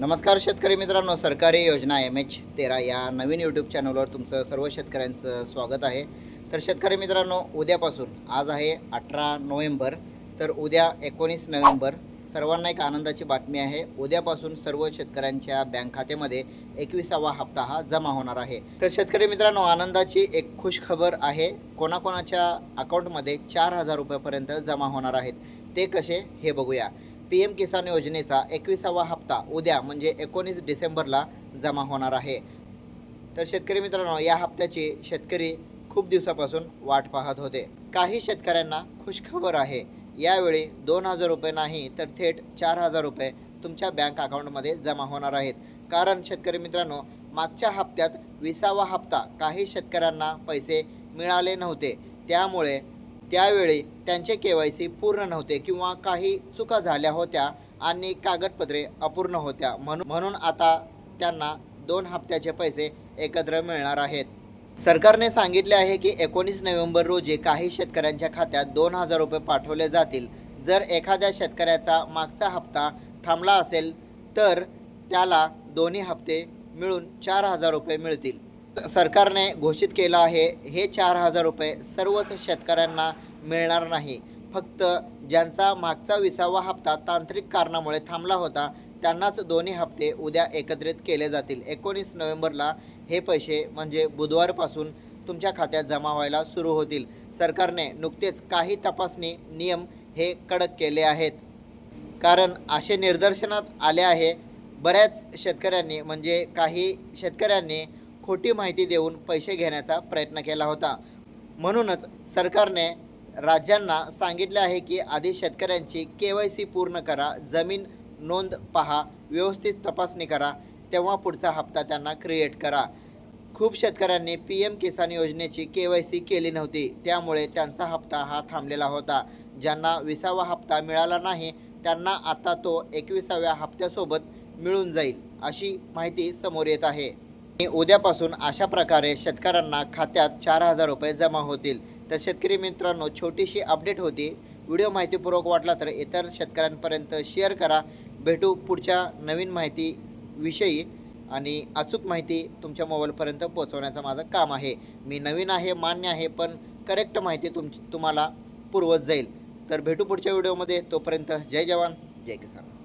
नमस्कार शेतकरी मित्रांनो सरकारी योजना एम एच तेरा या नवीन यूट्यूब चॅनलवर तुमचं सर्व शेतकऱ्यांचं स्वागत आहे. तर शेतकरी मित्रांनो उद्यापासून आज आहे अठरा नोव्हेंबर तर उद्या एकोणीस नोव्हेंबर. सर्वांना एक आनंदाची बातमी आहे उद्यापासून सर्व शेतकऱ्यांच्या बँक खात्यामध्ये एकविसावा हप्ता हा जमा होणार आहे. तर शेतकरी मित्रांनो आनंदाची एक खुश खबर आहे कोणाकोणाच्या अकाउंटमध्ये चार हजार रुपयापर्यंत जमा होणार आहेत. ते कसे हे बघूया. पी एम किसान योजनेचा एकविसावा हप्ता उद्या म्हणजे एकोणीस डिसेंबरला जमा होणार आहे. तर शेतकरी मित्रांनो या हप्त्याची शेतकरी खूप दिवसापासून वाट पाहत होते. काही शेतकऱ्यांना खुशखबर आहे. यावेळी दोन हजार रुपये नाही तर थेट चार हजार रुपये तुमच्या बँक अकाउंटमध्ये जमा होणार आहेत. कारण शेतकरी मित्रांनो मागच्या हप्त्यात विसावा हप्ता काही शेतकऱ्यांना पैसे मिळाले नव्हते. त्यामुळे त्यावेळी त्यांचे के वाय सी पूर्ण नव्हते किंवा काही चुका झाल्या होत्या आणि कागदपत्रे अपूर्ण होत्या. म्हणून म्हणून आता त्यांना दोन हप्त्याचे पैसे एकत्र मिळणार आहेत. सरकारने सांगितले आहे की एकोणीस नोव्हेंबर रोजी काही शेतकऱ्यांच्या खात्यात दोन हजार रुपये पाठवले जातील. जर एखाद्या शेतकऱ्याचा मागचा हप्ता थांबला असेल तर त्याला दोन्ही हप्ते मिळून चार हजार रुपये मिळतील. सरकारने घोषित केलं आहे हे चार हजार रुपये सर्वच शेतकऱ्यांना मिळणार नाही. फक्त ज्यांचा मागचा विसावा हप्ता तांत्रिक कारणामुळे थांबला होता त्यांनाच दोन्ही हप्ते उद्या एकत्रित केले जातील. एकोणीस नोव्हेंबरला हे पैसे म्हणजे बुधवारपासून तुमच्या खात्यात जमा व्हायला सुरू होतील. सरकारने नुकतेच काही तपासणी नियम हे कडक केले आहेत. कारण असे निदर्शनात आले आहे बऱ्याच शेतकऱ्यांनी म्हणजे काही शेतकऱ्यांनी खोटी माहिती देऊन पैसे घेण्याचा प्रयत्न केला होता. म्हणूनच सरकारने राज्यांना सांगितले आहे की आधी शेतकऱ्यांची के वाय सी पूर्ण करा जमीन नोंद पहा व्यवस्थित तपासणी करा तेव्हा पुढचा हप्ता त्यांना क्रिएट करा. खूप शेतकऱ्यांनी पी एम किसान योजनेची के वाय सी केली नव्हती त्यामुळे त्यांचा हप्ता हा थांबलेला होता. ज्यांना विसावा हप्ता मिळाला नाही त्यांना आता तो एकविसाव्या हप्त्यासोबत मिळून जाईल अशी माहिती समोर येत आहे. उद्यापासून अशा प्रकारे शेतकऱ्यांना खात्यात चार हजार रुपये जमा होतील. तर शेतकरी मित्रांनो छोटीशी अपडेट होती. व्हिडिओ माहितीपूर्वक वाटला तर इतर शेतकऱ्यांपर्यंत शेअर करा. भेटू पुढच्या नवीन माहिती विषयी आणि अचूक माहिती तुमच्या मोबाईलपर्यंत पोहोचवण्याचं माझं काम आहे. मी नवीन आहे मान्य आहे पण करेक्ट माहिती तुम तुम्हाला पुरवत जाईल. तर भेटू पुढच्या व्हिडिओमध्ये. तोपर्यंत जय जवान जय किसान.